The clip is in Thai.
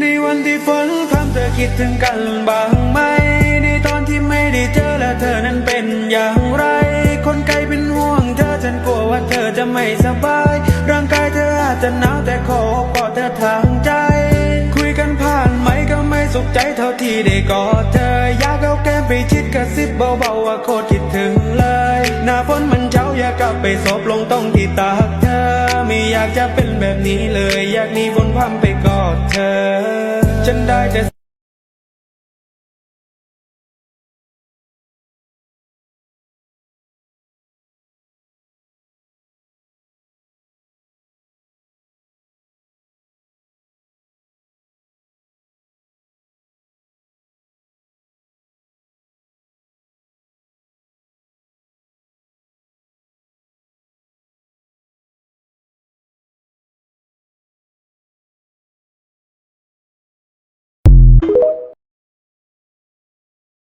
ในวันที่ฝนพรำเธอคิดถึงกันบ้างไหม ในตอนที่ไม่ได้เจอและเธอนั้นเป็นอย่างไร คนไกลเป็นห่วงเธอฉันกลัวว่าเธอจะไม่สบาย ร่างกายเธออาจจะหนาวแต่ขอโอบกอดเธอทางใจ คุยกันผ่านไหมก็ไม่สุขใจเท่าที่ได้กอดเธอ อยากเอาแก้มไปชิดกระซิบเบาๆว่าโคตรคิดถึงเลย หน้าฝนมันเช้าอยากกลับไปศพลงตรงที่ตากเธอ ไม่อยากจะเป็นแบบนี้เลย อยากหนีฝนพรำไป เธอ ฉันได้แต่